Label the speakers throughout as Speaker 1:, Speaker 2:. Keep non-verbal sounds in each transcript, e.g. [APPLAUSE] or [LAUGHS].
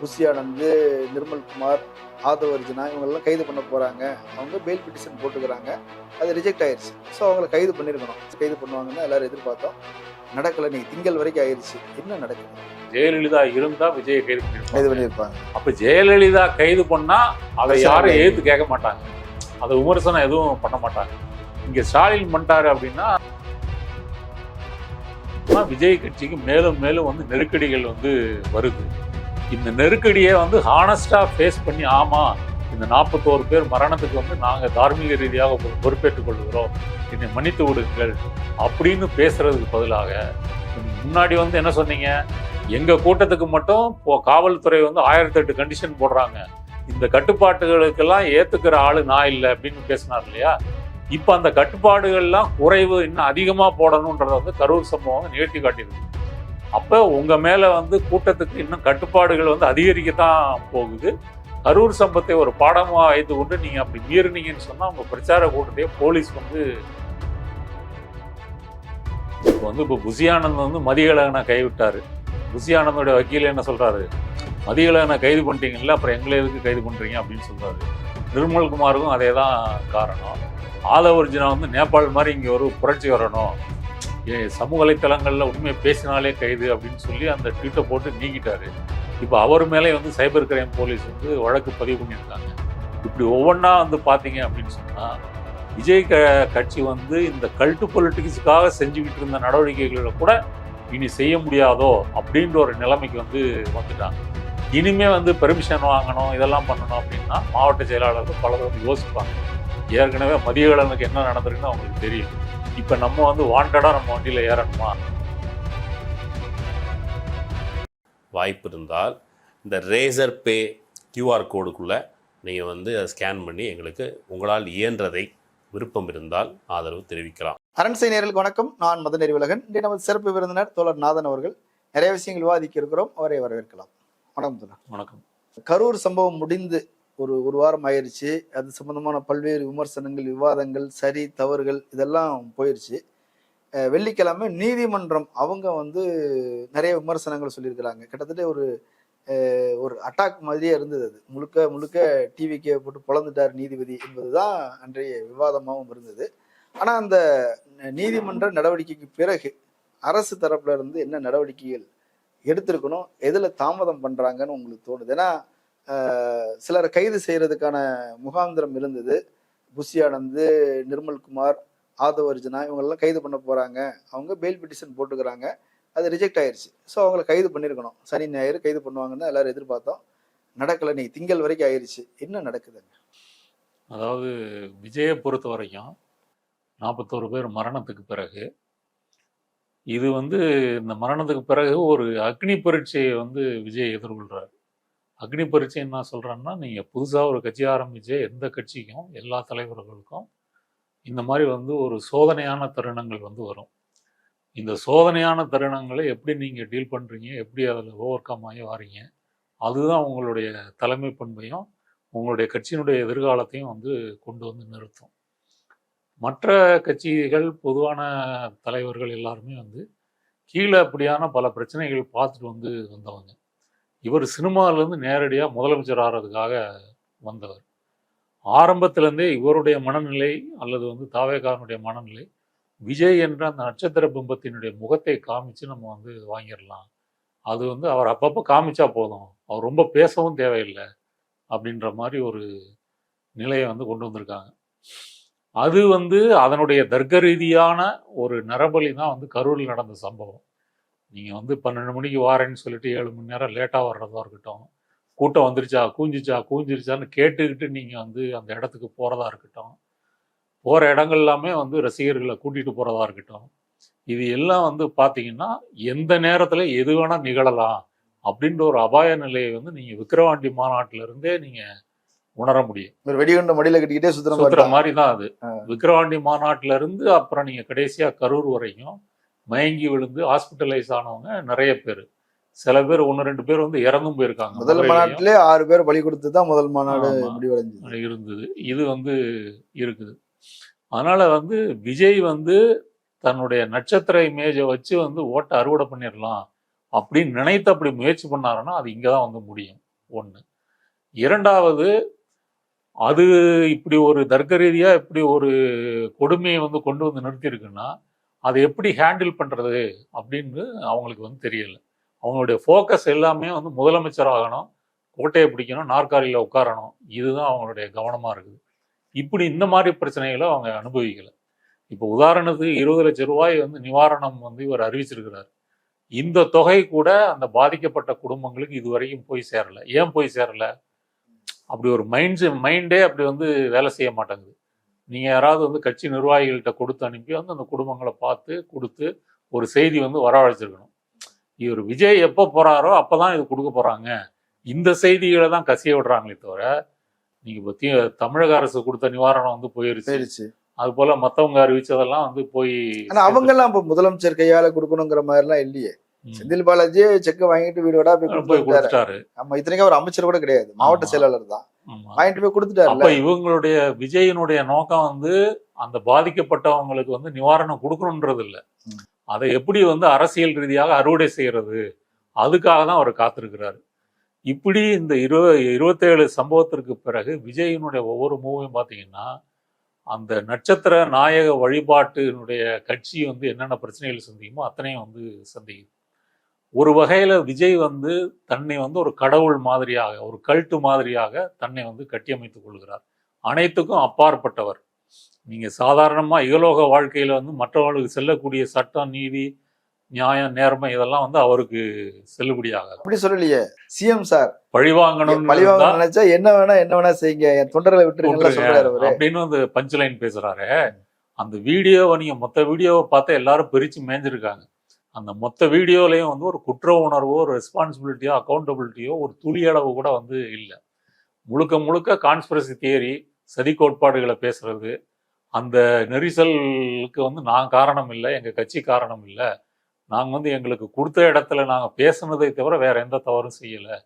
Speaker 1: Bussy Anand Nirmalkumar Aadhav Arjuna இவங்கெல்லாம் கைது பண்ண போகிறாங்க அவங்க பெயில் பிட்டிஷன் போட்டுக்கிறாங்க. அது ரிஜெக்ட் ஆயிருச்சு. ஸோ அவங்கள கைது பண்ணியிருக்கணும் கைது பண்ணுவாங்கன்னு எல்லாரும் எதிர்பார்த்தோம். நடக்கலை. நீ திங்கள் வரைக்கும் ஆயிருச்சு. என்ன நடக்குது?
Speaker 2: ஜெயலலிதா இருந்தா விஜயை கைது
Speaker 1: கைது பண்ணியிருப்பாங்க
Speaker 2: அப்ப ஜெயலலிதா கைது பண்ணா அதை யாரும். ஏத்து கேட்க மாட்டாங்க. அதை விமர்சனம் எதுவும் பண்ண மாட்டாங்க. இங்க ஸ்டாலின் பண்ணிட்டாரு அப்படின்னா விஜய் கட்சிக்கு மேலும் மேலும் வந்து நெருக்கடிகள் வந்து வருது. இந்த நெருக்கடியை வந்து ஹானஸ்டாக ஃபேஸ் பண்ணி ஆமாம் இந்த நாற்பத்தோரு பேர் மரணத்துக்கு வந்து நாங்கள் தார்மீக ரீதியாக பொறுப்பேற்றுக் கொள்கிறோம். என்னை மன்னித்து விடுங்கள் அப்படின்னு பேசுறதுக்கு பதிலாக முன்னாடி வந்து என்ன சொன்னீங்க? எங்கள் கூட்டத்துக்கு மட்டும் இப்போ காவல்துறை வந்து ஆயிரத்தி எட்டு கண்டிஷன் போடுறாங்க. இந்த கட்டுப்பாட்டுகளுக்கெல்லாம் ஏற்றுக்கிற ஆள் நான் இல்லை அப்படின்னு பேசினார் இல்லையா? இப்போ அந்த கட்டுப்பாடுகள்லாம் குறைவு இன்னும் அதிகமாக போடணுன்றத வந்து கரூர் சம்பவம் நிகழ்த்தி காட்டியிருக்கு. அப்போ உங்கள் மேலே வந்து கூட்டத்துக்கு இன்னும் கட்டுப்பாடுகள் வந்து அதிகரிக்கத்தான் போகுது. கரூர் சம்பத்தை ஒரு பாடமாக வைத்து கொண்டு நீங்கள் அப்படி மீறினீங்கன்னு சொன்னால் உங்கள் பிரச்சார கூட்டத்தையே போலீஸ் வந்து இப்போ வந்து இப்போ புசியானந்த் வந்து மதியழகனை கைவிட்டார். புசியானந்தோட வக்கீல் என்ன சொல்கிறாரு மதியழகனை கைது பண்ணிட்டீங்கல்ல அப்புறம் எங்களை எதுக்கு கைது பண்ணுறீங்க அப்படின்னு சொல்கிறாரு நிர்மல்குமாருக்கும் அதே தான் காரணம் ஆலவர்ஜுனா வந்து நேபாள் மாதிரி இங்கே ஒரு புரட்சி வரணும். சமூக வலைத்தளங்களில் உண்மையை பேசினாலே கைது அப்படின்னு சொல்லி அந்த ட்வீட்டை போட்டு நீங்கிட்டாரு இப்போ அவர் மேலே வந்து சைபர் கிரைம் போலீஸ் வந்து வழக்கு பதிவு பண்ணியிருக்காங்க. இப்படி ஒவ்வொன்றா வந்து பார்த்தீங்க அப்படின்னு சொன்னால் விஜய் க கட்சி வந்து இந்த கல்ட்டு பொலிட்டிக்ஸுக்காக செஞ்சுக்கிட்டு இருந்த நடவடிக்கைகளை கூட இனி செய்ய முடியாதோ அப்படின்ற ஒரு நிலைமைக்கு வந்து வந்துட்டாங்க. இனிமே வந்து பெர்மிஷன் வாங்கணும் இதெல்லாம் பண்ணணும் அப்படின்னா மாவட்ட செயலாளர்கள் பலர் வந்து யோசிப்பாங்க. ஏற்கனவே மதியகலனுக்கு என்ன நடந்திருக்குன்னு அவங்களுக்கு தெரியும். இப்போ நம்ம வந்து வாண்டடாக நம்ம வண்டியில் ஏறணுமா?
Speaker 3: வாய்ப்பு இருந்தால் இந்த ரேசர் பே கியூஆர் கோடுக்குள்ளே நீங்கள் வந்து அதை ஸ்கேன் பண்ணி எங்களுக்கு உங்களால் இயன்றதை விருப்பம் இருந்தால் ஆதரவு தெரிவிக்கலாம்.
Speaker 1: அரண்சை நேர்களுக்கு வணக்கம். நான் மதன் நெறிவுலகன் இன்று நமது சிறப்பு விருந்தினர் தோழர் நாதன் அவர்கள். நிறைய விஷயங்கள் விவாதிக்க இருக்கிறோம். அவரை வரவேற்கலாம். வணக்கம் தோழர்.
Speaker 2: வணக்கம்.
Speaker 1: கரூர் சம்பவம் முடிந்து ஒரு ஒரு வாரம் ஆயிடுச்சு அது சம்பந்தமான பல்வேறு விமர்சனங்கள் விவாதங்கள் சரி தவறுகள் இதெல்லாம் போயிடுச்சு வெள்ளிக்கிழமை நீதிமன்றம் அவங்க வந்து நிறைய விமர்சனங்கள் சொல்லியிருக்கிறாங்க. கிட்டத்தட்ட ஒரு ஒரு அட்டாக் மாதிரியே இருந்தது அது. முழுக்க முழுக்க டிவிக்கே போட்டு பொழந்துட்டார் நீதிபதி என்பது தான் அன்றைய விவாதமாகவும் இருந்தது. ஆனால் அந்த நீதிமன்ற நடவடிக்கைக்கு பிறகு அரசு தரப்புல இருந்து என்ன நடவடிக்கைகள் எடுத்திருக்கணும் எதில் தாமதம் பண்ணுறாங்கன்னு உங்களுக்கு தோணுது? ஏன்னா சிலரை கைது செய்யறதுக்கான முகாந்திரம் இருந்தது. புஷியானந்து நிர்மல்குமார் ஆதவ அர்ஜுனா இவங்கெல்லாம் கைது பண்ண போறாங்க. அவங்க பெயில் பிட்டிஷன் போட்டுக்கிறாங்க. அது ரிஜெக்ட் ஆயிடுச்சு ஸோ அவங்கள கைது பண்ணியிருக்கணும் சனி ஞாயிறு கைது பண்ணுவாங்கன்னு எல்லாரும் எதிர்பார்த்தோம். நடக்கலை. நீ திங்கள் வரைக்கும் ஆயிடுச்சு என்ன நடக்குதுங்க?
Speaker 2: அதாவது விஜயை பொறுத்த வரைக்கும் நாற்பத்தோரு பேர் மரணத்துக்கு பிறகு இது வந்து இந்த மரணத்துக்கு பிறகு ஒரு அக்னி பரீட்சையை வந்து விஜய் எதிர்கொள்கிறார் அக்னி பரீட்சை என்ன சொல்கிறேன்னா நீங்கள் புதுசாக ஒரு கட்சி ஆரம்பித்தே எந்த கட்சிக்கும் எல்லா தலைவர்களுக்கும் இந்த மாதிரி வந்து ஒரு சோதனையான தருணங்கள் வந்து வரும். இந்த சோதனையான தருணங்களை எப்படி நீங்கள் டீல் பண்ணுறீங்க எப்படி அதில் ஓவர் கம் ஆகி வாரீங்க அதுதான் உங்களுடைய தலைமை பண்பையும் உங்களுடைய கட்சியினுடைய எதிர்காலத்தையும் வந்து கொண்டு வந்து நிறுத்தும். மற்ற கட்சிகள் பொதுவான தலைவர்கள் எல்லாருமே வந்து கீழே அப்படியான பல பிரச்சனைகள் பார்த்துட்டு வந்து வந்தவங்க. இவர் சினிமாவிலேருந்து நேரடியாக முதலமைச்சர் ஆகிறதுக்காக வந்தவர். ஆரம்பத்திலேருந்தே இவருடைய மனநிலை அல்லது வந்து தாவேகாரனுடைய மனநிலை விஜய் என்ற அந்த நட்சத்திர பிம்பத்தினுடைய முகத்தை காமிச்சு நம்ம வந்து வாங்கிடலாம். அது வந்து அவர் அப்பப்போ காமிச்சா போதும். அவர் ரொம்ப பேசவும் தேவையில்லை அப்படின்ற மாதிரி ஒரு நிலையை வந்து கொண்டு வந்திருக்காங்க. அது வந்து அதனுடைய தர்க்க ரீதியான ஒரு நரபலி தான் வந்து கரூரில் நடந்த சம்பவம். நீங்கள் வந்து பன்னெண்டு மணிக்கு வாரேன்னு சொல்லிட்டு ஏழு மணி நேரம் லேட்டாக வர்றதா இருக்கட்டும் கூட்டம் வந்துருச்சா கூஞ்சிச்சா கூஞ்சிருச்சான்னு கேட்டுக்கிட்டு நீங்கள் வந்து அந்த இடத்துக்கு போகிறதா இருக்கட்டும் போகிற இடங்கள் எல்லாமே வந்து ரசிகர்களை கூட்டிகிட்டு போகிறதா இருக்கட்டும் இது எல்லாம் வந்து பார்த்தீங்கன்னா எந்த நேரத்தில் எது வேணால் நிகழலாம் அப்படின்ற ஒரு அபாய நிலையை வந்து நீங்கள் விக்கிரவாண்டி மாநாட்டில இருந்தே நீங்கள் உணர முடியும்.
Speaker 1: வெடிகுண்ட மடியில கட்டிக்கிட்டே சுத்துற மாதிரி
Speaker 2: தான். அது. விக்கிரவாண்டி மாநாட்டுல இருந்து அப்புறம் நீங்க கடைசியா கரூர் வரைக்கும் மயங்கி விழுந்து ஹாஸ்பிட்டலைஸ் ஆனவங்க நிறைய பேர். சில பேர் ஒன்று ரெண்டு பேர் வந்து இறந்தும் போயிருக்காங்க.
Speaker 1: முதல் மாநாட்டிலே ஆறு பேர் பலி கொடுத்து தான் முதல் மாநாடு. முடிவடைஞ்சது.
Speaker 2: இருந்தது. இது வந்து இருக்குது. அதனால வந்து விஜய் வந்து தன்னுடைய நட்சத்திர இமேஜை வச்சு வந்து ஓட்டை அறுவடை பண்ணிடலாம் அப்படின்னு நினைத்து அப்படி முயற்சி பண்ணாருன்னா அது இங்கே தான் வந்து முடியும். ஒன்று இரண்டாவது அது இப்படி ஒரு தர்க்க ரீதியா இப்படி ஒரு கொடுமையை வந்து கொண்டு வந்து நிறுத்தியிருக்குன்னா அதை எப்படி ஹேண்டில் பண்ணுறது அப்படின்னு அவங்களுக்கு வந்து தெரியல. அவங்களுடைய ஃபோக்கஸ் எல்லாமே வந்து முதலமைச்சர் ஆகணும் கோட்டையை பிடிக்கணும் நாற்காலியில் உட்காரணும். இதுதான் அவங்களுடைய கவனமாக இருக்குது. இப்படி இந்த மாதிரி பிரச்சனைகளை அவங்க அனுபவிக்கலை. இப்போ உதாரணத்துக்கு இருபது லட்சம் ரூபாய் வந்து நிவாரணம் வந்து இவர் அறிவிச்சிருக்கிறார். இந்த தொகை கூட அந்த பாதிக்கப்பட்ட குடும்பங்களுக்கு இதுவரைக்கும் போய் சேரலை. ஏன் போய் சேரலை? அப்படி ஒரு மைண்ட்ஸ் மைண்டே அப்படி வந்து வேலை செய்ய மாட்டேங்குது. நீங்கள் யாராவது வந்து கட்சி நிர்வாகிகள்கிட்ட கொடுத்து அனுப்பி வந்து அந்த குடும்பங்களை பார்த்து கொடுத்து ஒரு செய்தி வந்து வரவழைச்சிருக்கணும். இவர் விஜய் எப்போ போகிறாரோ அப்போ தான் இது கொடுக்க போகிறாங்க இந்த செய்திகளை தான் கசிய விடுறாங்களே தவிர நீங்கள் தி தமிழக அரசு கொடுத்த நிவாரணம் வந்து போயிருச்சு. அது போல மற்றவங்க அறிவிச்சதெல்லாம் வந்து போய்
Speaker 1: ஆனா அவங்க எல்லாம் இப்ப முதலமைச்சர் கையால கொடுக்கணுங்கிற மாதிரி எல்லாம் இல்லையே. செந்தில் பாலாஜி செக் வாங்கிட்டு வீடோட போய்
Speaker 2: போய்
Speaker 1: கொடுத்துட்டாரு. நம்ம இத்தனைக்கும் அவர் அமைச்சர் கூட கிடையாது. மாவட்ட. செயலாளர் தான். வாங்கிட்டு போய் கொடுத்துட்டாருல்ல.
Speaker 2: அப்ப இவங்களுடைய விஜயனுடைய நோக்கம் வந்து அந்த பாதிக்கப்பட்டவங்களுக்கு வந்து நிவாரணம் கொடுக்கணுன்றது இல்ல. அதை எப்படி வந்து அரசியல் ரீதியாக அறுவடை செய்யறது? அதுக்காக தான் அவர் காத்திருக்கிறாரு. இப்படி இந்த இரு இருபத்தேழு சம்பவத்திற்கு பிறகு விஜயினுடைய ஒவ்வொரு மூவையும் பார்த்தீங்கன்னா அந்த நட்சத்திர நாயக வழிபாட்டினுடைய கட்சி வந்து என்னென்ன பிரச்சனைகள் சந்திக்குமோ அத்தனையும் வந்து சந்திக்குது. ஒரு வகையில விஜய் வந்து தன்னை வந்து ஒரு கடவுள் மாதிரியாக ஒரு கல்ட்டு மாதிரியாக தன்னை வந்து கட்டியமைத்துக் கொள்கிறார். அனைத்துக்கும் அப்பாற்பட்டவர். நீங்க சாதாரணமா இகலோக வாழ்க்கையில வந்து மற்றவர்களுக்கு செல்லக்கூடிய சட்டம் நீதி நியாயம் நேர்மை இதெல்லாம் வந்து அவருக்கு செல்லுபடியாகாது.
Speaker 1: அப்படி சொல்லலையே. CM sir.
Speaker 2: பழிவாங்கணும்னு
Speaker 1: பழிவாங்க நினைச்சா என்ன வேணா என்ன வேணா செய்யுங்க. என் தொண்டர்களை அவரு.
Speaker 2: அப்படின்னு வந்து பஞ்ச் லைன் பேசுறாரு. அந்த வீடியோவை நீங்க மொத்த வீடியோவை பார்த்தா எல்லாரும் பிரிச்சு மேய்ஞ்சிருக்காங்க அந்த மொத்த வீடியோலையும் வந்து ஒரு குற்ற உணர்வோ ஒரு ரெஸ்பான்சிபிலிட்டியோ அக்கௌண்டபிலிட்டியோ ஒரு துளியளவு கூட வந்து இல்லை. முழுக்க முழுக்க கான்ஸ்பிரசி தியரி சதி கோட்பாடுகளை பேசுறது அந்த நெரிசலுக்கு வந்து நான் காரணம் இல்லை எங்கள் கட்சி காரணம் இல்லை. நாங்கள் வந்து எங்களுக்கு கொடுத்த இடத்துல நாங்கள் பேசுனதை தவிர வேற எந்த தவறும் செய்யலை.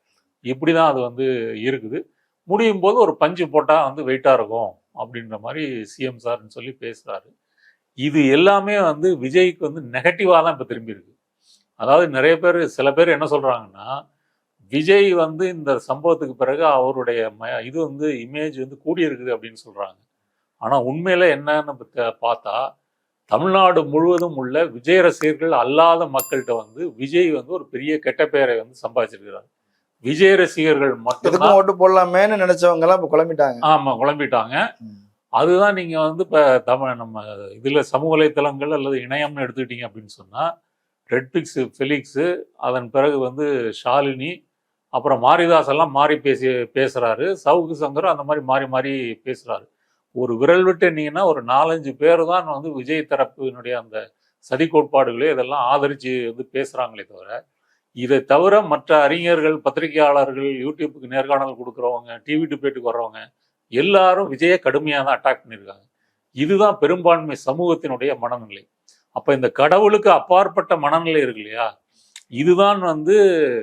Speaker 2: இப்படி தான் அது வந்து இருக்குது. முடியும் போது ஒரு பஞ்சு போட்டால் வந்து வெயிட்டாக இருக்கும் அப்படின்ற மாதிரி சிஎம் சார்னு சொல்லி பேசுகிறாரு இது எல்லாமே வந்து விஜய்க்கு வந்து நெகட்டிவா தான் இப்ப திரும்பி இருக்கு. அதாவது நிறைய பேர் சில பேர் என்ன சொல்றாங்கன்னா விஜய் வந்து இந்த சம்பவத்துக்கு பிறகு அவருடைய ம- இது வந்து இமேஜ் வந்து கூடியிருக்குது அப்படின்னு சொல்றாங்க. ஆனா உண்மையில என்னன்னு பார்த்தா தமிழ்நாடு முழுவதும் உள்ள விஜய் ரசிகர்கள் அல்லாத மக்கள்கிட்ட வந்து விஜய் வந்து ஒரு பெரிய கெட்ட பெயரை வந்து சம்பாதிச்சிருக்கிறார். விஜய் ரசிகர்கள்
Speaker 1: எதுக்கும் ஓட்டு போடலாமேன்னு நினைச்சவங்க எல்லாம் இப்ப குழம்பிட்டாங்க.
Speaker 2: ஆமா குழம்பிட்டாங்க. அதுதான் நீங்கள் வந்து இப்போ தமிழ் நம்ம இதில் சமூக வலைத்தளங்கள் அல்லது இணையம்னு எடுத்துக்கிட்டீங்க அப்படின்னு சொன்னால் ரெட்பிக்ஸு ஃபெலிக்ஸு அதன் பிறகு வந்து ஷாலினி அப்புறம் மாரிதாஸ் எல்லாம் மாறி பேசி பேசுகிறாரு சவுக்கு சங்கர் அந்த மாதிரி மாறி மாறி பேசுகிறாரு ஒரு விரல் விட்டு ஒரு நாலஞ்சு பேர் தான் வந்து விஜய் தரப்பினுடைய அந்த சதி கோட்பாடுகளே இதெல்லாம் ஆதரித்து வந்து பேசுகிறாங்களே தவிர இதை தவிர மற்ற அறிஞர்கள் பத்திரிகையாளர்கள் யூடியூப்புக்கு நேர்காணல் கொடுக்குறவங்க டிவி டிபேட்டுக்கு வர்றவங்க எல்லாரும் விஜயை கடுமையாக தான் அட்டாக் பண்ணியிருக்காங்க. இதுதான் பெரும்பான்மை சமூகத்தினுடைய மனநிலை. அப்ப இந்த கடவுளுக்கு அப்பாற்பட்ட மனநிலை இருக்கு இல்லையா? இதுதான் வந்து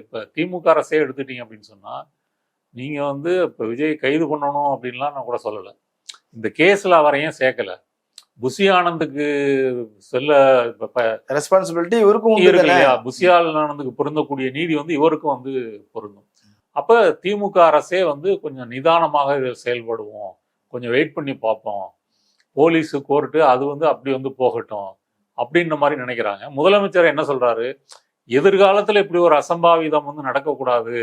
Speaker 2: இப்ப திமுக அரசே எடுத்துட்டீங்க அப்படின்னு சொன்னா நீங்க வந்து இப்ப விஜய் கைது பண்ணணும் அப்படின்லாம் நான் கூட சொல்லலை. இந்த கேஸ்ல அவரை ஏன் சேர்க்கல? புசி ஆனந்துக்கு செல்ல
Speaker 1: ரெஸ்பான்சிபிலிட்டி இவருக்கும்
Speaker 2: இருக்கு இல்லையா? புசியால் ஆனந்துக்கு பொருந்தக்கூடிய நீதி வந்து இவருக்கும் வந்து பொருந்தும். அப்ப திமுக அரசே வந்து கொஞ்சம் நிதானமாக இதில் செயல்படுவோம். கொஞ்சம் வெயிட் பண்ணி பார்ப்போம். போலீஸ் கோர்ட்டு அது வந்து அப்படி வந்து போகட்டும் அப்படின்ற மாதிரி நினைக்கிறாங்க. முதலமைச்சர் என்ன சொல்றாரு? எதிர்காலத்துல இப்படி ஒரு அசம்பாவிதம் வந்து நடக்கக்கூடாது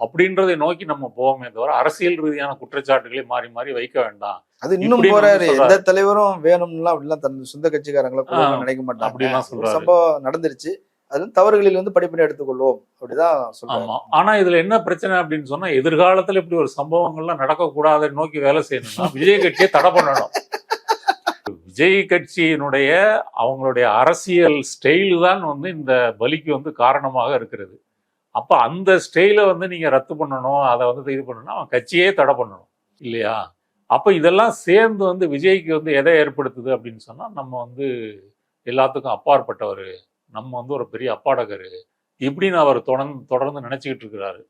Speaker 2: அப்படின்றதை நோக்கி நம்ம போவோமே தவிர அரசியல் ரீதியான குற்றச்சாட்டுகளை மாறி மாறி வைக்க வேண்டாம்.
Speaker 1: அது இன்னும் போறாரு. எந்த தலைவரும் வேணும்லாம் அப்படிலாம் தன் சொந்த கட்சிக்காரங்களை நினைக்க மாட்டாங்க.
Speaker 2: அப்படிலாம்.
Speaker 1: சம்பவம் நடந்துருச்சு. அது தவறுகளில் வந்து படிப்பினை எடுத்துக்கொள்வோம். அப்படிதான் சொல்றாரு.
Speaker 2: ஆமா. ஆனா இதுல என்ன பிரச்சனை அப்படின்னு சொன்னா எதிர்காலத்துல இப்படி ஒரு சம்பவங்கள்லாம் நடக்கக்கூடாதுன்னு நோக்கி வேலை செய்யணும்னா விஜய் கட்சியை தடை பண்ணணும். விஜய் கட்சியினுடைய அவங்களுடைய அரசியல் ஸ்டைல் தான் வந்து இந்த பலிக்கு வந்து காரணமாக இருக்கிறது. அப்ப அந்த ஸ்டைலை வந்து நீங்க ரத்து பண்ணணும் அதை வந்து இது பண்ணணும் அவன் கட்சியே தடை பண்ணணும். இல்லையா? அப்ப இதெல்லாம் சேர்ந்து வந்து விஜய்க்கு வந்து எதை ஏற்படுத்துது அப்படின்னு சொன்னா நம்ம வந்து எல்லாத்துக்கும் அப்பாற்பட்ட ஒரு நம்ம வந்து ஒரு பெரிய அப்பாடகர் இப்படின்னு அவர் தொடர்ந்து தொடர்ந்து நினச்சிக்கிட்டு இருக்கிறாரு.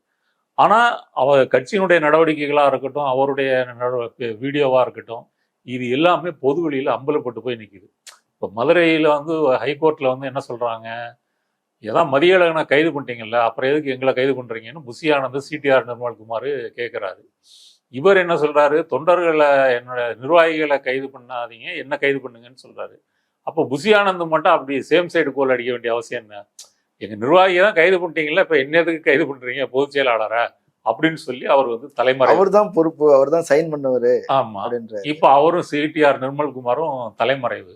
Speaker 2: ஆனால் அவர் கட்சியினுடைய நடவடிக்கைகளாக இருக்கட்டும் அவருடைய வீடியோவாக இருக்கட்டும் இது எல்லாமே பொது வெளியில் அம்பலப்பட்டு போய் நிற்கிது இப்போ மதுரையில் வந்து ஹைகோர்ட்டில் வந்து என்ன சொல்கிறாங்க ஏதாவது மதியழகனை கைது பண்ணிட்டீங்கல்ல அப்புறம் எதுக்கு எங்களை கைது பண்ணுறீங்கன்னு புசி சிடிஆர் சிடிஆர் நிர்மல்குமார் கேட்குறாரு இவர் என்ன சொல்கிறாரு தொண்டர்களை என்னோட நிர்வாகிகளை கைது பண்ணாதீங்க என்ன கைது பண்ணுங்கன்னு சொல்கிறாரு அப்போ புசி ஆனந்த் மட்டும் அப்படி சேம் சைடு கோல் அடிக்க வேண்டிய அவசியம் என்ன? எங்க நிர்வாகியை தான் கைது பண்ணிட்டீங்களா இப்போ என்ன எதுக்கு கைது பண்றீங்க? பொதுச் செயலாளரை? அப்படின்னு சொல்லி அவர் வந்து தலைமறை
Speaker 1: அவர் தான் பொறுப்பு அவர் தான் சைன் பண்ணவரு
Speaker 2: ஆமா. இப்போ அவரும் சிடிஆர் நிர்மல்குமாரும் தலைமறைவு.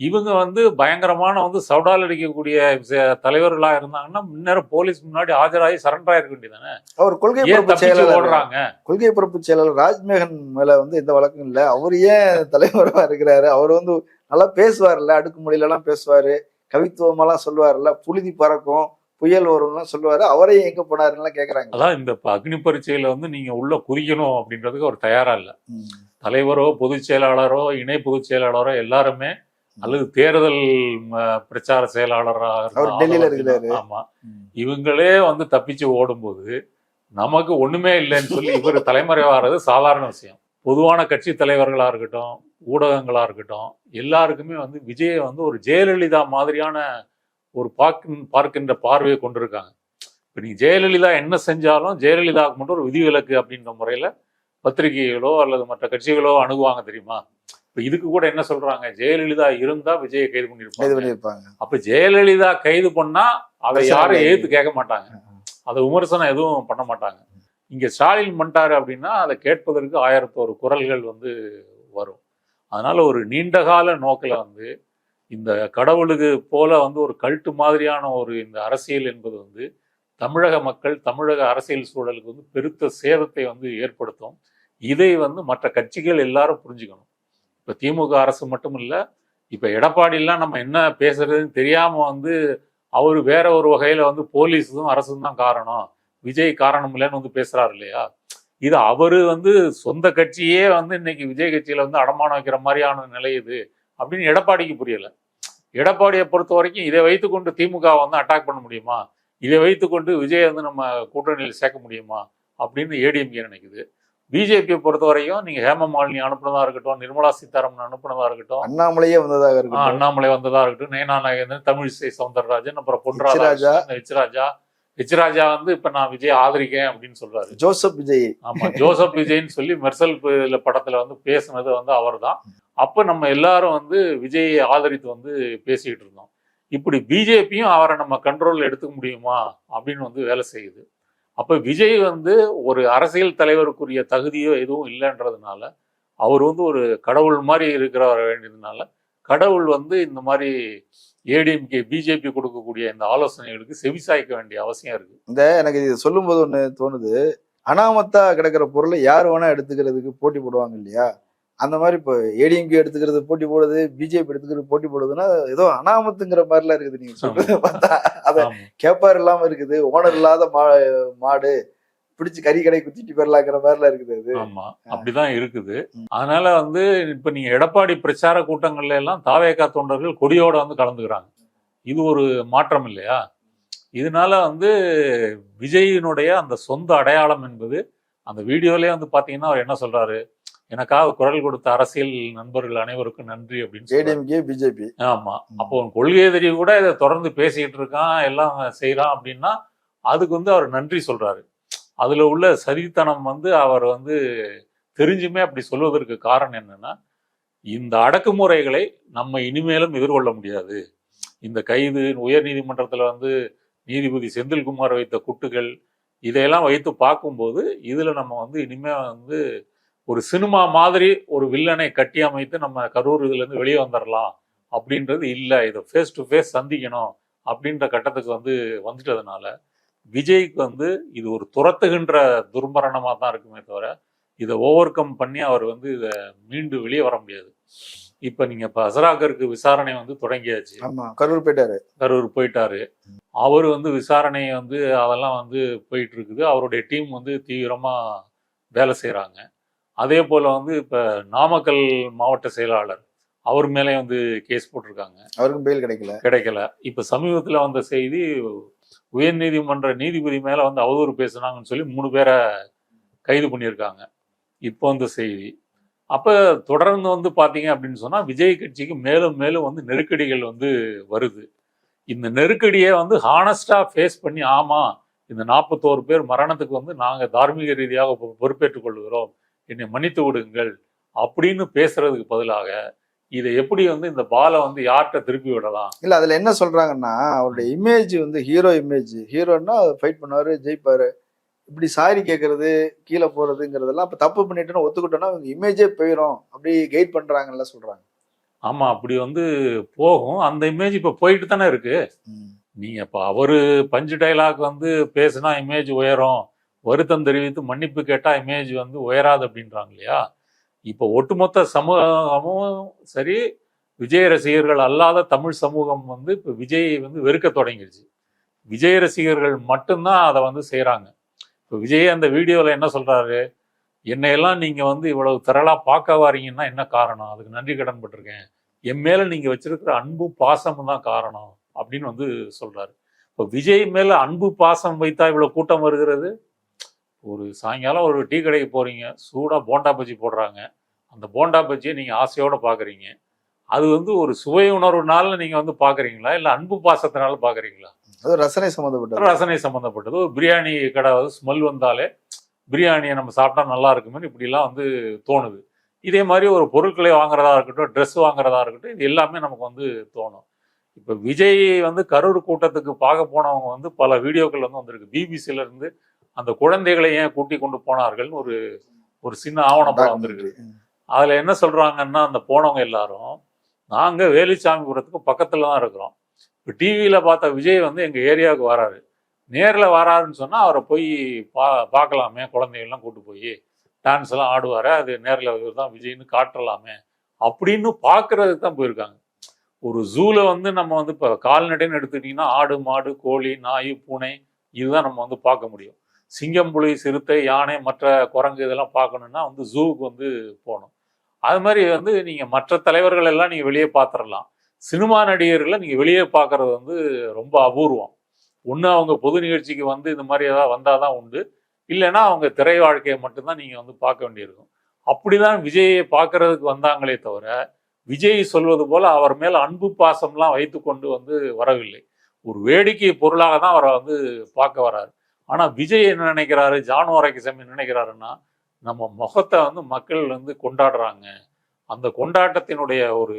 Speaker 2: இவங்க வந்து பயங்கரமான வந்து சவுடால் அடிக்கக்கூடிய ச- தலைவர்களா இருந்தாங்கன்னா முன்னேறம் போலீஸ் முன்னாடி ஆஜராகி சரண்டர் ஆயிருக்க வேண்டியதானே
Speaker 1: அவர் கொள்கை பொறுப்பு செயலாளர்?
Speaker 2: ஓடுறாங்க?
Speaker 1: கொள்கை பொறுப்பு செயலாளர் ராஜ்மேகன் மேல வந்து எந்த வழக்கம் இல்ல. அவர் ஏன் தலைவரா இருக்கிறாரு? அவர் வந்து நல்லா பேசுவார்ல அடுக்குமொழியில எல்லாம் பேசுவாரு கவித்துவமெல்லாம் சொல்லுவார்ல புழுதி பறக்கும் புயல் வரும்லாம் சொல்லுவாரு அவரே எங்க போனாருன்னு கேக்குறாங்க.
Speaker 2: அதான் இந்த அக்னி பரீட்சையில வந்து நீங்க உள்ள குதிக்கணும் அப்படின்றதுக்கு அவர் தயாரா இல்ல. தலைவரோ பொதுச் செயலாளரோ இணை பொதுச் செயலாளரோ எல்லாருமே அல்லது தேர்தல் பிரச்சார செயலாளராக ஆமா. இவங்களே வந்து தப்பிச்சு ஓடும்போது நமக்கு ஒண்ணுமே இல்லைன்னு சொல்லி இவர் தலைமறைவாகிறது சாதாரண விஷயம். பொதுவான கட்சி தலைவர்களா இருக்கட்டும் ஊடகங்களா இருக்கட்டும் எல்லாருக்குமே வந்து விஜயை வந்து ஒரு ஜெயலலிதா மாதிரியான ஒரு பார்க்க பார்க்கின்ற பார்வையை கொண்டிருக்காங்க. இப்போ நீங்க ஜெயலலிதா என்ன செஞ்சாலும் ஜெயலலிதாவுக்கு மட்டும் ஒரு விதிவிலக்கு அப்படின்ற முறையில பத்திரிகைகளோ அல்லது மற்ற கட்சிகளோ அணுகுவாங்க தெரியுமா? இப்போ இதுக்கு கூட என்ன சொல்றாங்க? ஜெயலலிதா இருந்தா விஜயை கைது பண்ணியிருப்பாங்க அப்ப ஜெயலலிதா கைது பண்ணா அதை யாரும். எதிர்த்து கேட்க மாட்டாங்க. அதை விமர்சனம் எதுவும் பண்ண மாட்டாங்க. இங்கே ஸ்டாலின் பண்ணிட்டாரு அப்படின்னா அதை கேட்பதற்கு ஆயிரத்தோரு குரல்கள் வந்து வரும். அதனால் ஒரு நீண்டகால நோக்கில் வந்து இந்த கடவுளுக்கு போல வந்து ஒரு கல்ட்டு மாதிரியான ஒரு இந்த அரசியல் என்பது வந்து தமிழக மக்கள் தமிழக அரசியல் சூழலுக்கு வந்து பெருத்த சேதத்தை வந்து ஏற்படுத்தும். இதை வந்து மற்ற கட்சிகள் எல்லாரும் புரிஞ்சுக்கணும். இப்போ திமுக அரசு மட்டும் இல்லை இப்போ எடப்பாடிலாம் நம்ம என்ன பேசுறதுன்னு தெரியாமல் வந்து அவர் வேற ஒரு வகையில் வந்து போலீஸும் அரசும் தான் காரணம். விஜய் காரணம் இல்லைன்னு வந்து பேசுறாரு இல்லையா? இது அவரு வந்து சொந்த கட்சியே வந்து இன்னைக்கு விஜய் கட்சியில வந்து அடமானம் வைக்கிற மாதிரியான நிலை இது அப்படின்னு எடப்பாடிக்கு புரியல. எடப்பாடியை பொறுத்த வரைக்கும் இதை வைத்துக்கொண்டு திமுக வந்து அட்டாக் பண்ண முடியுமா? இதை வைத்துக்கொண்டு விஜய் வந்து நம்ம கூட்டணியில் சேர்க்க முடியுமா? அப்படின்னு ஏடிஎம்கே நினைக்குது. பிஜேபியை பொறுத்த வரைக்கும் நீங்க ஹேம மாலினி அனுப்புனதா இருக்கட்டும் நிர்மலா சீதாராமன் அனுப்புனதா இருக்கட்டும்
Speaker 1: அண்ணாமலையே வந்ததாக இருக்கட்டும்.
Speaker 2: அண்ணாமலை வந்ததா இருக்கட்டும் நேனா நாகேந்திரன் தமிழிசை சவுந்தரராஜன் அப்புறம் பொன்
Speaker 1: ஹெச்ராஜா.
Speaker 2: ஹெச்ராஜா வந்து இப்ப நான் விஜய் ஆதரிக்கேன் அப்படின்னு சொல்றாரு.
Speaker 1: ஜோசப் விஜய்.
Speaker 2: ஆமா ஜோசப் விஜய்ன்னு சொல்லி மெர்சல் படத்துல வந்து பேசுனது வந்து அவர்தான். அப்ப நம்ம எல்லாரும் வந்து விஜயை ஆதரித்து வந்து பேசிக்கிட்டு இருந்தோம். இப்படி பிஜேபியும் அவரை நம்ம கண்ட்ரோல் எடுத்துக்க முடியுமா அப்படின்னு வந்து வேலை செய்யுது. அப்ப விஜய் வந்து ஒரு அரசியல் தலைவருக்குரிய தகுதியோ எதுவும் இல்லைன்றதுனால அவர் வந்து ஒரு கடவுள் மாதிரி இருக்கிறவர் வேண்டியதுனால கடவுள் வந்து இந்த மாதிரி ஏடிஎம்கே பிஜேபி கொடுக்கக்கூடிய இந்த ஆலோசனைகளுக்கு செவிசாய்க்க வேண்டிய அவசியம் இருக்கு.
Speaker 1: இந்த எனக்கு இது சொல்லும்போது ஒண்ணு தோணுது. அனாமத்தா கிடக்கிற பொருளை யார் வேணா எடுத்துக்கிறதுக்கு போட்டி போடுவாங்க இல்லையா? அந்த மாதிரி இப்போ ஏடிஎம்கே எடுத்துக்கிறது போட்டி போடுது பிஜேபி எடுத்துக்கிறது போட்டி போடுதுன்னா ஏதோ அனாமத்துங்கிற மாதிரிலாம் இருக்குது நீங்க சொல்றது பார்த்தா. அத. கேப்பார் இல்லாம இருக்குது ஓனர் இல்லாத மா மாடு பிடிச்சு கறி கடை குத்திட்டு போயிடலாங்கிற மாதிரிலாம் இருக்குது அது.
Speaker 2: ஆமா அப்படிதான் இருக்குது. அதனால வந்து இப்ப நீங்க எடப்பாடி பிரச்சார கூட்டங்கள்ல எல்லாம் தாவேகா தொண்டர்கள் கொடியோட வந்து கலந்துக்கிறாங்க. இது ஒரு மாற்றம் இல்லையா? இதனால வந்து விஜயினுடைய அந்த சொந்த அடையாளம் என்பது அந்த வீடியோலயே வந்து பாத்தீங்கன்னா அவர் என்ன சொல்றாரு? எனக்காக குரல் கொடுத்த அரசியல் நண்பர்கள் அனைவருக்கும் நன்றி அப்படின்னு.
Speaker 1: ADMK BJP.
Speaker 2: ஆமா அப்போ கொள்கை எதிரி கூட இதை தொடர்ந்து பேசிக்கிட்டு இருக்கான் எல்லாம் செய்யறான் அப்படின்னா அதுக்கு வந்து அவர் நன்றி சொல்றாரு. அதில் உள்ள சரித்தனம் வந்து அவர் வந்து தெரிஞ்சுமே அப்படி சொல்வதற்கு காரணம் என்னன்னா இந்த அடக்குமுறைகளை நம்ம இனிமேலும் எதிர்கொள்ள முடியாது. இந்த கைது உயர் நீதிமன்றத்தில் வந்து நீதிபதி செந்தில்குமார் வைத்த குட்டுகள் இதையெல்லாம் வைத்து பார்க்கும்போது இதில் நம்ம வந்து இனிமேல் வந்து ஒரு சினிமா மாதிரி ஒரு வில்லனை கட்டி அமைத்து நம்ம கரூர் இதுலேருந்து வெளியே வந்துடலாம் அப்படின்றது இல்லை. இதை ஃபேஸ் டு ஃபேஸ் சந்திக்கணும் அப்படின்ற கட்டத்துக்கு வந்து வந்துட்டதுனால விஜய்க்கு வந்து இது ஒரு துரத்துகின்ற துர்மரணமாக தான் இருக்குமே தவிர இதை ஓவர் கம் பண்ணி அவர் வந்து இதை மீண்டு வெளியே வர முடியாது. இப்போ நீங்கள் இப்போ அசராகருக்கு விசாரணை வந்து தொடங்கியாச்சு.
Speaker 1: கரூர் போயிட்டாரு.
Speaker 2: கரூர் போயிட்டாரு. அவர் வந்து விசாரணை வந்து அதெல்லாம் வந்து போயிட்டு இருக்குது அவருடைய டீம் வந்து தீவிரமா வேலை செய்கிறாங்க அதே போல வந்து இப்போ நாமக்கல் மாவட்ட செயலாளர் அவர் மேலே வந்து கேஸ் போட்டிருக்காங்க.
Speaker 1: அவருக்கும் பெயில் கிடைக்கல.
Speaker 2: கிடைக்கல. இப்போ சமீபத்தில் வந்த செய்தி உயர் நீதிமன்ற நீதிபதி மேலே வந்து அவதூறு பேசுனாங்கன்னு சொல்லி மூணு பேரை கைது பண்ணியிருக்காங்க. இப்போ வந்து செய்தி. அப்போ தொடர்ந்து வந்து பார்த்தீங்க அப்படின்னு சொன்னால் விஜய் கட்சிக்கு மேலும் மேலும் வந்து நெருக்கடிகள் வந்து வருது. இந்த நெருக்கடியை வந்து ஹானஸ்டா ஃபேஸ் பண்ணி ஆமா இந்த நாற்பத்தோரு பேர் மரணத்துக்கு வந்து நாங்க தார்மீக ரீதியாக பொ- பொறுப்பேற்றுக் கொள்கிறோம். என்னை மன்னித்து விடுங்கள் அப்படின்னு பேசுறதுக்கு பதிலாக இதை எப்படி வந்து இந்த பாலை வந்து யார்கிட்ட திருப்பி விடலாம்?
Speaker 1: இல்ல அதுல என்ன சொல்றாங்கன்னா அவருடைய இமேஜ் வந்து ஹீரோ இமேஜ் ஹீரோன்னா ஃபைட் பண்ணுவாரு ஜெயிப்பாரு. இப்படி சாரி கேட்கறது கீழே போறதுங்கிறதெல்லாம் இப்ப தப்பு பண்ணிட்டுன்னு ஒத்துக்கிட்டோம்னா அவங்க இமேஜே போயிடும் அப்படி கைட் பண்றாங்கல்ல சொல்றாங்க.
Speaker 2: ஆமா அப்படி வந்து போகும். அந்த இமேஜ் இப்ப போயிட்டு தானே இருக்கு நீங்க இப்ப அவரு பஞ்சு டைலாக் வந்து பேசினா இமேஜ் உயரும். வருத்தம் தெரிவித்து மன்னிப்பு கேட்டா இமேஜ் வந்து உயராது அப்படின்றாங்க இல்லையா? இப்போ ஒட்டுமொத்த சமூகமும் சரி விஜய் ரசிகர்கள் அல்லாத தமிழ் சமூகம் வந்து இப்போ விஜய் வந்து வெறுக்க தொடங்கிடுச்சு விஜய் ரசிகர்கள் மட்டும்தான் அதை வந்து செய்கிறாங்க இப்போ விஜய் அந்த வீடியோவில் என்ன சொல்கிறாரு என்னையெல்லாம் நீங்கள் வந்து இவ்வளவு திரளாக பார்க்க வாரீங்கன்னா என்ன காரணம்? அதுக்கு நன்றி கடன் பட்டிருக்கேன். என் மேலே நீங்கள் வச்சுருக்கிற அன்பு பாசமும் தான் காரணம். அப்படின்னு வந்து சொல்கிறாரு இப்போ விஜய் மேலே அன்பு பாசம் வைத்தா இவ்வளோ கூட்டம் வருகிறது? ஒரு சாயங்காலம் ஒரு டீ கடைக்கு போறீங்க சூடா போண்டா பஜ்ஜி போடுறாங்க. அந்த போண்டா பஜ்ஜியை நீங்க ஆசையோட பாக்குறீங்க. அது வந்து ஒரு சுவை உணர்வுனால நீங்க வந்து பாக்குறீங்களா? இல்ல அன்பு பாசத்தினால பாக்குறீங்களா?
Speaker 1: அது ரசனை சம்மந்தப்பட்டது
Speaker 2: ரசனை சம்பந்தப்பட்டது. ஒரு பிரியாணி கடை ஸ்மெல் வந்தாலே பிரியாணியை நம்ம சாப்பிட்டா நல்லா இருக்குமே இப்படிலாம் வந்து தோணுது. இதே மாதிரி ஒரு பொருட்களை வாங்குறதா இருக்கட்டும் ட்ரெஸ் வாங்குறதா இருக்கட்டும் இது எல்லாமே நமக்கு வந்து தோணும். இப்போ விஜய் வந்து கரூர் கூட்டத்துக்கு பார்க்க போனவங்க வந்து பல வீடியோக்கள் வந்து வந்திருக்கு. பிபிசில இருந்து அந்த குழந்தைகளை ஏன் கூட்டி கொண்டு போனார்கள்னு ஒரு ஒரு சின்ன ஆவணப்படம் வந்திருக்கு. அதுல என்ன சொல்றாங்கன்னா அந்த போனவங்க எல்லாரும் நாங்க வேலுச்சாமிபுரத்துக்கு பக்கத்துல தான் இருக்கிறோம். இப்போ டிவியில பார்த்த விஜய் வந்து எங்க ஏரியாவுக்கு வராரு. நேர்ல வராருன்னு சொன்னா அவரை போய் பா பார்க்கலாமே குழந்தைகள்லாம் கூட்டு போய் டான்ஸ் எல்லாம் ஆடுவாரு அது நேர்ல இவர் தான் விஜய்னு காட்டலாமே அப்படின்னு பார்க்கறதுக்கு தான் போயிருக்காங்க. ஒரு ஜூல வந்து நம்ம வந்து இப்போ கால்நடைன்னு எடுத்துக்கிட்டிங்கன்னா ஆடு மாடு கோழி நாய் பூனை இதுதான் நம்ம வந்து பார்க்க முடியும். சிங்கம் புலி சிறுத்தை யானை மற்ற குரங்கு இதெல்லாம் பார்க்கணுன்னா வந்து ஜூவுக்கு வந்து போகணும். அது மாதிரி வந்து நீங்கள் மற்ற தலைவர்கள் எல்லாம் நீங்கள் வெளியே பார்த்துடலாம். சினிமா நடிகர்களை நீங்கள் வெளியே பார்க்கறது வந்து ரொம்ப அபூர்வம். ஒன்று அவங்க பொது நிகழ்ச்சிக்கு வந்து இந்த மாதிரி ஏதாவது வந்தால் தான் உண்டு. இல்லைன்னா அவங்க திரை வாழ்க்கையை மட்டும்தான் நீங்கள் வந்து பார்க்க வேண்டியிருக்கும். அப்படிதான் விஜயை பார்க்கறதுக்கு வந்தாங்களே தவிர விஜய் சொல்வது போல் அவர் மேல் அன்பு பாசம்லாம் வைத்து கொண்டு வந்து வரவில்லை. ஒரு வேடிக்கை பொருளாக தான் அவரை வந்து பார்க்க வராரு. ஆனால் விஜய் என்ன நினைக்கிறாரு? ஜான் நினைக்கிறாருன்னா நம்ம முகத்தை வந்து மக்கள் வந்து கொண்டாடுறாங்க. அந்த கொண்டாட்டத்தினுடைய ஒரு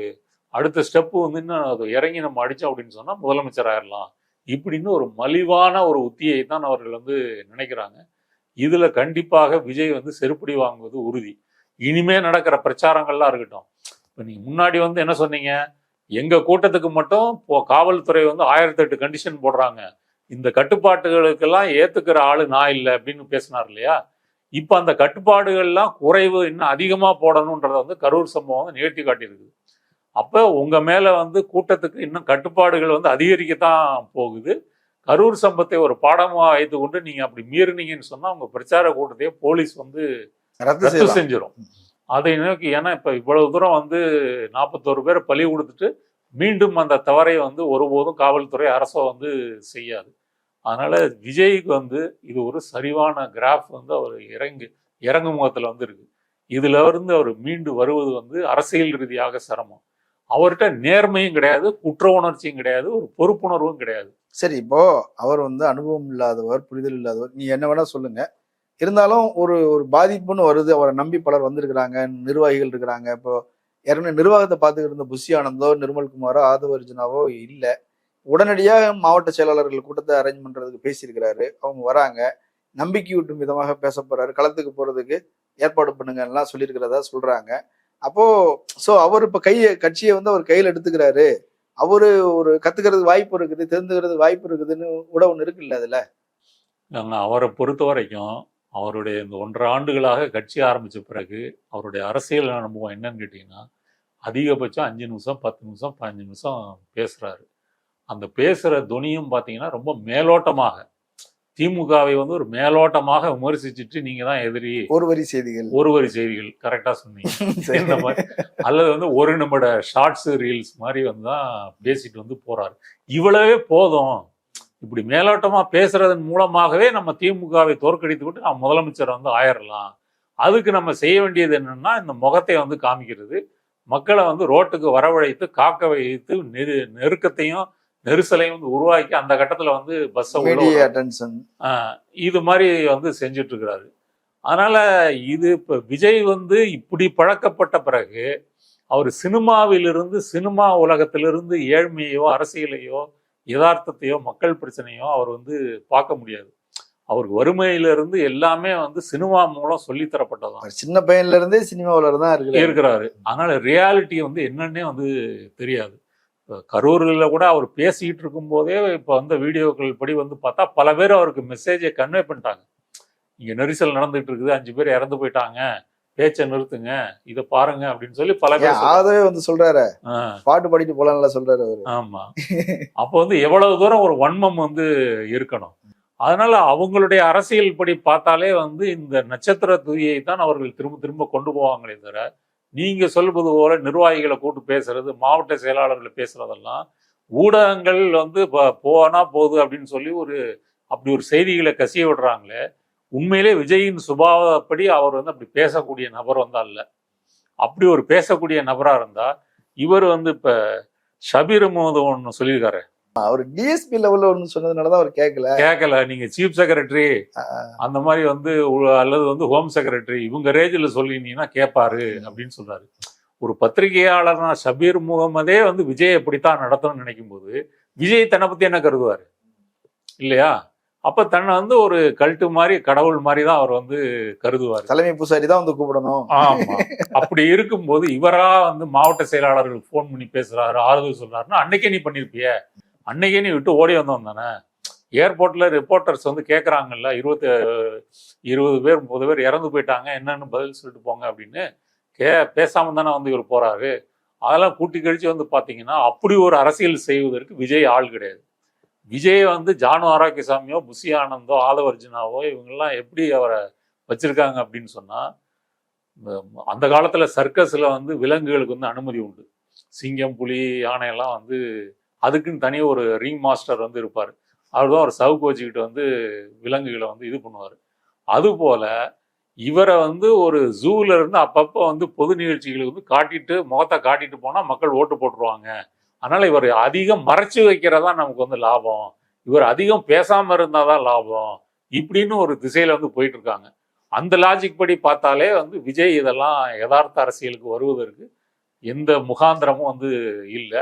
Speaker 2: அடுத்த ஸ்டெப்பு வந்து இன்னும் அது இறங்கி நம்ம அடிச்சோம் அப்படின்னு சொன்னால் முதலமைச்சர் ஆயிடலாம் இப்படின்னு ஒரு மலிவான ஒரு உத்தியை தான் அவர்கள் வந்து நினைக்கிறாங்க. இதில் கண்டிப்பாக விஜய் வந்து செருப்படி வாங்குவது உறுதி. இனிமே நடக்கிற பிரச்சாரங்கள்லாம் இருக்கட்டும். இப்போ நீங்கள் முன்னாடி வந்து என்ன சொன்னீங்க? எங்கள் கூட்டத்துக்கு மட்டும் இப்போ காவல்துறை வந்து ஆயிரத்தெட்டு கண்டிஷன் போடுறாங்க. இந்த கட்டுப்பாட்டுகளுக்கெல்லாம் ஏத்துக்கிற ஆளு நான் இல்லை அப்படின்னு பேசினார் இல்லையா? இப்ப அந்த கட்டுப்பாடுகள்லாம் குறைவு இன்னும் அதிகமா போடணுன்றத வந்து கரூர் சம்பவம் வந்து நிகழ்த்தி காட்டியிருக்குது அப்ப உங்க மேல வந்து கூட்டத்துக்கு இன்னும் கட்டுப்பாடுகள் வந்து அதிகரிக்கத்தான் போகுது. கரூர் சம்பத்தை ஒரு பாடமா வைத்துக்கொண்டு நீங்க அப்படி மீறினீங்கன்னு சொன்னா உங்க பிரச்சார கூட்டத்தையே போலீஸ் வந்து
Speaker 1: ரத்து
Speaker 2: செஞ்சிடும் அதை நோக்கி ஏன்னா இப்ப இவ்வளவு தூரம் வந்து நாற்பத்தோரு பேரை பலி கொடுத்துட்டு மீண்டும் அந்த தவறை வந்து ஒருபோதும் காவல்துறை அரசோ வந்து செய்யாது. அதனால் விஜய்க்கு வந்து இது ஒரு சரிவான கிராஃப் வந்து அவர் இறங்கு இறங்கு முகத்தில் வந்து இருக்கு இருந்து அவர் மீண்டு வருவது வந்து அரசியல் ரீதியாக சிரமம். அவர்கிட்ட நேர்மையும் கிடையாது குற்ற உணர்ச்சியும் கிடையாது ஒரு பொறுப்புணர்வும் கிடையாது.
Speaker 1: சரி இப்போ அவர் வந்து அனுபவம் இல்லாதவர் புரிதல் இல்லாதவர் நீ என்ன வேணா சொல்லுங்க. இருந்தாலும் ஒரு ஒரு பாதிப்புன்னு வருது அவரை நம்பி பலர் வந்திருக்கிறாங்க நிர்வாகிகள் இருக்கிறாங்க. இப்போ ஏற்கனவே நிர்வாகத்தை பார்த்துக்கிட்டு இருந்த புஷி ஆனந்தோ நிர்மல்குமாரோ ஆதவர்ஜுனாவோ இல்லை. உடனடியாக மாவட்ட செயலாளர்கள் கூட்டத்தை அரேஞ்ச் பண்றதுக்கு பேசியிருக்கிறாரு. அவங்க வராங்க. நம்பிக்கையூட்டும் விதமாக பேச போறாரு. களத்துக்கு போறதுக்கு ஏற்பாடு பண்ணுங்கலாம் சொல்லியிருக்கிறதா சொல்றாங்க. அப்போ ஸோ அவர் இப்ப கையை கட்சியை வந்து அவர் கையில் எடுத்துக்கிறாரு. அவரு ஒரு கத்துக்கிறது வாய்ப்பு இருக்குது தெரிந்துக்கிறது வாய்ப்பு இருக்குதுன்னு கூட ஒன்று இருக்குல்ல அதுல?
Speaker 2: நாங்க அவரை பொறுத்த வரைக்கும் அவருடைய இந்த ஒன்றரை ஆண்டுகளாக கட்சி ஆரம்பிச்ச பிறகு அவருடைய அரசியல் அனுபவம் என்னன்னு கேட்டீங்கன்னா அதிகபட்சம் அஞ்சு நிமிஷம் பத்து நிமிஷம் பதினஞ்சு நிமிஷம் பேசுறாரு. அந்த பேசுற துணியும் பார்த்தீங்கன்னா ரொம்ப மேலோட்டமாக. திமுகவை வந்து ஒரு மேலோட்டமாக விமர்சிச்சுட்டு நீங்க தான் எதிரி.
Speaker 1: ஒரு வரி செய்திகள்.
Speaker 2: ஒரு வரி செய்திகள். கரெக்டா சொன்னீங்க. [LAUGHS] இந்த மாதிரி. அல்லது வந்து ஒரு நிமிட ஷார்ட்ஸ் ரீல்ஸ் மாதிரி வந்து தான் பேசிட்டு வந்து போறாரு. இவ்வளவே போதும். இப்படி மேலோட்டமா பேசுறதன் மூலமாகவே நம்ம திமுகவை தோற்கடித்து விட்டு நம்ம முதலமைச்சர் வந்து ஆயிரலாம். அதுக்கு நம்ம செய்ய வேண்டியது என்னன்னா இந்த முகத்தை வந்து காமிக்கிறது. மக்களை வந்து ரோட்டுக்கு வரவழைத்து காக்க வைத்து நெரு நெருக்கத்தையும் நெரிசலையும் வந்து உருவாக்கி அந்த கட்டத்துல வந்து பஸ்ஸை இது மாதிரி வந்து செஞ்சுட்டு இருக்கிறாரு அதனால இது இப்ப விஜய் வந்து இப்படி பழக்கப்பட்ட பிறகு அவர் சினிமாவிலிருந்து சினிமா உலகத்திலிருந்து ஏழ்மையோ அரசியலையோ யதார்த்தத்தையோ மக்கள் பிரச்சனையோ அவர் வந்து பார்க்க முடியாது. அவருக்கு வறுமையிலிருந்து எல்லாமே வந்து சினிமா மூலம் சொல்லித்தரப்பட்டதான்
Speaker 1: சின்ன பையன்ல இருந்தே சினிமாவுல தான் இருக்கு
Speaker 2: இருக்கிறாரு. அதனால ரியாலிட்டி வந்து என்னன்னே வந்து தெரியாது. கரூர்ல கூட அவர் பேசிட்டு இருக்கும்போதே இப்போ வந்த வீடியோக்கள் படி வந்து பார்த்தா பல பேர் அவருக்கு மெசேஜை கன்வே பண்ணிட்டாங்க. இங்க நெரிசல் நடந்துட்டு இருக்குது. அஞ்சு பேர் இறந்து போயிட்டாங்க. பேச்சை நிறுத்துங்க. இதை பாருங்க அப்படின்னு சொல்லி பல பேர்
Speaker 1: ஆதவே வந்து சொல்றாரு. பாட்டு பாடிட்டு போலாம்ல சொல்றாரு அவரு.
Speaker 2: ஆமா. அப்போ வந்து எவ்வளவு தூரம் ஒரு வன்மம் வந்து இருக்கணும். அதனால அவங்களுடைய அரசியல் படி பார்த்தாலே வந்து இந்த நட்சத்திர துதியை தான் அவர்கள் திரும்ப திரும்ப கொண்டு போவாங்களே தவிர நீங்க சொல்வது போல நிர்வாகிகளை கூட்டு பேசுறது மாவட்ட செயலாளர்களை பேசுறதெல்லாம் ஊடகங்கள் வந்து இப்போ போனா போகுது அப்படின்னு சொல்லி ஒரு அப்படி ஒரு செய்திகளை கசிய விடுறாங்களே உண்மையிலே விஜயின் சுபாவப்படி அவர் வந்து அப்படி பேசக்கூடிய நபர் வந்தா இல்ல அப்படி ஒரு பேசக்கூடிய நபரா இருந்தா இவர் வந்து இப்ப ஷபீர் முகமது ஒன்று சொல்லியிருக்காரு.
Speaker 1: அவர் டிஎஸ்பி லெவல்ல ஒண்ணு சொன்னதுனாலதான் அவர் கேட்கல
Speaker 2: கேட்கல நீங்க சீஃப் செக்ரட்டரி அந்த மாதிரி வந்து அல்லது வந்து ஹோம் செக்ரட்டரி இவங்க ரேஞ்சில் சொல்லினீங்கன்னா கேட்பாரு அப்படின்னு சொல்றாரு. ஒரு பத்திரிகையாளர்னா ஷபீர் முகமதே வந்து விஜய் எப்படித்தான் நடத்தணும்னு நினைக்கும் போது விஜய் தன்னை பத்தி என்ன கருதுவாரு? இல்லையா? அப்ப தன்னை வந்து ஒரு கல்ட்டு மாதிரி கடவுள் மாதிரி தான் அவர் வந்து கருதுவார்.
Speaker 1: தலைமை பூசாரி தான் வந்து கூப்பிடணும்.
Speaker 2: ஆமா. அப்படி இருக்கும்போது இவரா வந்து மாவட்ட செயலாளர்களுக்கு ஃபோன் பண்ணி பேசுறாரு ஆறுதல் சொல்றாருன்னா அன்னைக்கே நீ பண்ணிருப்பிய. அன்னைக்கே நீ விட்டு ஓடி வந்தோம் தானே? ஏர்போர்ட்ல ரிப்போர்ட்டர்ஸ் வந்து கேட்குறாங்கல்ல இருபத்தி இருபது பேர் முப்பது பேர் இறந்து போயிட்டாங்க என்னன்னு பதில் சொல்லிட்டு போங்க அப்படின்னு கே பேசாம தானே வந்து இவர் போறாரு. அதெல்லாம் கூட்டி கழிச்சு வந்து பார்த்தீங்கன்னா அப்படி ஒரு அரசியல் செய்வதற்கு விஜய் ஆள் கிடையாது. விஜய் வந்து ஜானு ஆரோக்கியசாமியோ புசி ஆனந்தோ ஆதவர்ஜுனாவோ இவங்கெல்லாம் எப்படி அவரை வச்சிருக்காங்க அப்படின்னு சொன்னால் அந்த காலத்தில் சர்க்கஸில் வந்து விலங்குகளுக்கு வந்து அனுமதி உண்டு. சிங்கம் புலி யானையெல்லாம் வந்து அதுக்குன்னு தனியாக ஒரு ரிங் மாஸ்டர் வந்து இருப்பார். அவர் தான் ஒரு சவுக்கு வச்சுக்கிட்டு வந்து விலங்குகளை வந்து இது பண்ணுவார். அதுபோல் இவரை வந்து ஒரு ஜூவில் இருந்து அப்பப்போ வந்து பொது நிகழ்ச்சிகளுக்கு வந்து காட்டிட்டு முகத்தை காட்டிட்டு போனால் மக்கள் ஓட்டு போட்டுருவாங்க. அதனால் இவர் அதிகம் மறைச்சு வைக்கிறதா நமக்கு வந்து லாபம். இவர் அதிகம் பேசாமல் இருந்தால் தான் லாபம். இப்படின்னு ஒரு திசையில் வந்து போயிட்டுருக்காங்க. அந்த லாஜிக் படி பார்த்தாலே வந்து விஜய் இதெல்லாம் யதார்த்த அரசியலுக்கு வருவதற்கு எந்த முகாந்திரமும் வந்து இல்லை.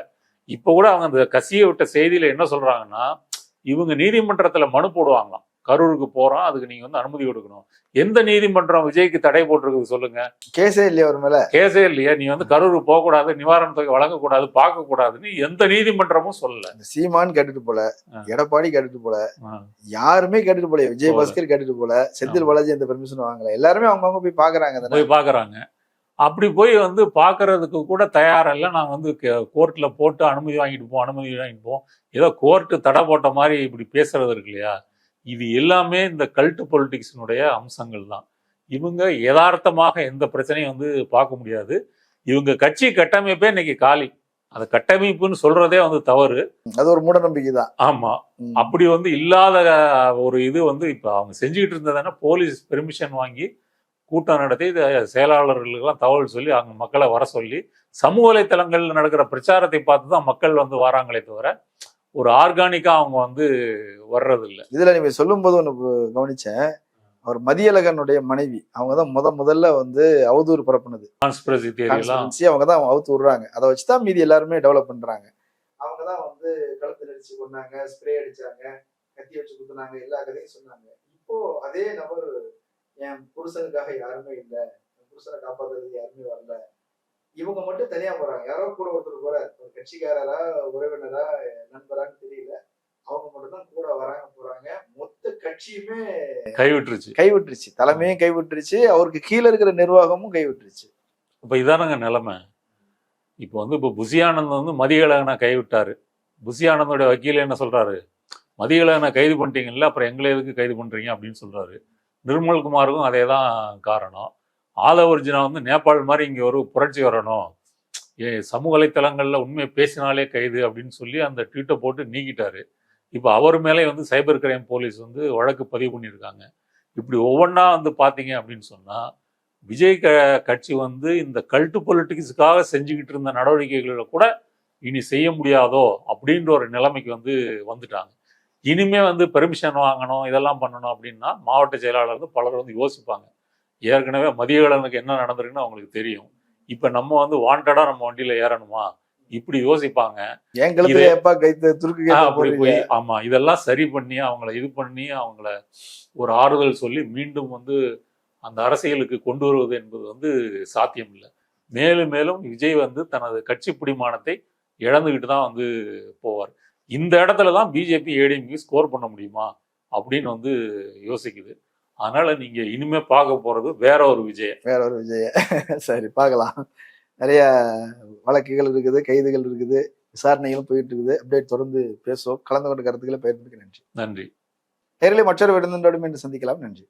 Speaker 2: இப்போ கூட அவங்க அந்த கசிய விட்ட செய்தியில என்ன சொல்றாங்கன்னா இவங்க நீதிமன்றத்துல மனு போடுவாங்களாம். கரூருக்கு போறோம் அதுக்கு நீங்க வந்து அனுமதி கொடுக்கணும். எந்த நீதிமன்றம் விஜய்க்கு தடை போட்டிருக்குது சொல்லுங்க?
Speaker 1: கேஸே இல்லையா அவர் மேல?
Speaker 2: கேஸே இல்லையா? நீ வந்து கரூருக்கு போகக்கூடாது நிவாரண தொகை வழங்கக்கூடாது பார்க்கக்கூடாதுன்னு எந்த நீதிமன்றமும் சொல்லல.
Speaker 1: இந்த சீமான் கேட்டுட்டு போல. எடப்பாடி கேட்டுட்டு போல. யாருமே கேட்டுட்டு போல விஜய். பாஸ்கர் கேட்டுட்டு போல செந்தில் பாலாஜி எந்த பெர்மிஷன் வாங்கல. எல்லாருமே அவங்கவங்க போய் பாக்குறாங்க தானே?
Speaker 2: போய் பார்க்கறாங்க அப்படி போய் வந்து பார்க்கறதுக்கு கூட தயாரில்ல நாங்கள் வந்து கோர்ட்டில் போட்டு அனுமதி வாங்கிட்டு போவோம் அனுமதி வாங்கிட்டு போவோம் ஏதோ கோர்ட்டு தடை போட்ட மாதிரி இப்படி பேசுறது இருக்கு இல்லையா? இது எல்லாமே இந்த கல்ட்டு பொலிட்டிக்ஸினுடைய அம்சங்கள் தான். இவங்க யதார்த்தமாக எந்த பிரச்சனையும் வந்து பார்க்க முடியாது. இவங்க கட்சி கட்டமைப்பே இன்னைக்கு காலி. அந்த கட்டமைப்புன்னு சொல்றதே வந்து தவறு.
Speaker 1: அது ஒரு மூட நம்பிக்கை தான்.
Speaker 2: ஆமா. அப்படி வந்து இல்லாத ஒரு இது வந்து இப்போ அவங்க செஞ்சுக்கிட்டு இருந்ததுன்னா போலீஸ் பெர்மிஷன் வாங்கி கூட்டம் நடத்தி செயலாளர்களுக்கெல்லாம் தகவல் சொல்லி அவங்க மக்களை வர சொல்லி சமூக வலைத்தளங்கள்ல நடக்கிற பிரச்சாரத்தை பார்த்து தான் மக்கள் வந்து வராங்களே தவிர ஒரு ஆர்கானிக்கா அவங்க வந்து வர்றதில்ல.
Speaker 1: இதுல நீங்க சொல்லும் போது ஒண்ணு பு- கவனிச்சேன். அவர் மதியழகனுடைய மனைவி அவங்க தான் முத முதல்ல வந்து அவதூறு பரப்புனது. அவங்க தான் அவுத்து விடுறாங்க. அதை வச்சுதான் மீதி எல்லாருமே டெவலப் பண்றாங்க. அவங்க தான் வந்து கழுத்து நடிச்சு கொண்டாங்க ஸ்ப்ரே அடிச்சாங்க கத்தி வச்சு குத்துனாங்க எல்லா கதையும் சொன்னாங்க. இப்போ அதே நபர் என் புருஷனுக்காக யாருமே இல்லை. என் புருஷனை காப்பாத்துறதுக்கு யாருமே வரல. இவங்க மட்டும் தனியா போறாங்க. யாரோ கூட ஒருத்தர் போறாரு. ஒரு கட்சிக்காரரா உறவினரா நண்பரான்னு தெரியல. அவங்க மட்டும் தான் கூட வராங்க போறாங்க. மொத்த கட்சியுமே
Speaker 2: கைவிட்டுருச்சு.
Speaker 1: கைவிட்டுருச்சு. தலைமையும் கைவிட்டுருச்சு. அவருக்கு கீழே இருக்கிற நிர்வாகமும் கைவிட்டுருச்சு.
Speaker 2: இப்போ இதானங்க நிலைமை. இப்போ வந்து இப்போ புசியானந்த் வந்து மதியழகனை கைவிட்டாரு. புசியானந்தோட வக்கீல் என்ன சொல்றாரு? மதியழகனை கைது பண்ணிட்டீங்கல்ல அப்புறம் எங்களை எதுக்கு கைது பண்றீங்க அப்படின்னு சொல்றாரு. நிர்மல்குமாருக்கும் அதே தான் காரணம். ஆதவர்ஜுனா வந்து நேபாள் மாதிரி இங்கே ஒரு புரட்சி வரணும். ஏ சமூக வலைத்தளங்களில் உண்மையை பேசினாலே கைது அப்படின்னு சொல்லி அந்த ட்வீட்டை போட்டு நீக்கிட்டாரு. இப்போ அவர் மேலே வந்து சைபர் கிரைம் போலீஸ் வந்து வழக்கு பதிவு பண்ணியிருக்காங்க. இப்படி ஒவ்வொன்றா வந்து பார்த்தீங்க அப்படின்னு சொன்னால் விஜய் க கட்சி வந்து இந்த கல்ட்டு பொலிட்டிக்ஸுக்காக செஞ்சுக்கிட்டு இருந்த நடவடிக்கைகளில் கூட இனி செய்ய முடியாதோ அப்படின்ற ஒரு நிலைமைக்கு வந்து வந்துட்டாங்க. இனிமே வந்து பெர்மிஷன் வாங்கணும் இதெல்லாம் பண்ணணும் அப்படின்னா மாவட்ட செயலாளர் வந்து பலர் வந்து யோசிப்பாங்க. ஏற்கனவே மதியகலனுக்கு என்ன நடந்திருக்குன்னு அவங்களுக்கு தெரியும். இப்ப நம்ம வந்து வாண்டடா நம்ம வண்டியில ஏறணுமா? இப்படி யோசிப்பாங்க. அப்படி போய் ஆமா இதெல்லாம் சரி பண்ணி அவங்கள இது பண்ணி அவங்கள ஒரு ஆறுதல் சொல்லி மீண்டும் வந்து அந்த அரசியலுக்கு கொண்டு வருவது என்பது வந்து சாத்தியம் இல்லை. மேலும் மேலும் விஜய் வந்து தனது கட்சி பிடிமானத்தை இழந்துகிட்டு தான் வந்து போவார். இந்த இடத்துல தான் பிஜேபி ஏடிஎம்கே ஸ்கோர் பண்ண முடியுமா அப்படின்னு வந்து யோசிக்குது. அதனால நீங்க இனிமே பார்க்க போறது வேற ஒரு விஜய்.
Speaker 1: வேற ஒரு விஜய. சரி பார்க்கலாம். நிறைய வழக்குகள் இருக்குது கைதுகள் இருக்குது விசாரணைகளும் போயிட்டு இருக்குது. அப்டேட் தொடர்ந்து பேசுவோம். கலந்து கொண்ட கருத்துக்களை பயிர்ந்துக்கு நன்றி.
Speaker 2: நன்றி.
Speaker 1: நேரிலே மற்றொரு விருந்தினரோடும் இன்று சந்திக்கலாம். நன்றி.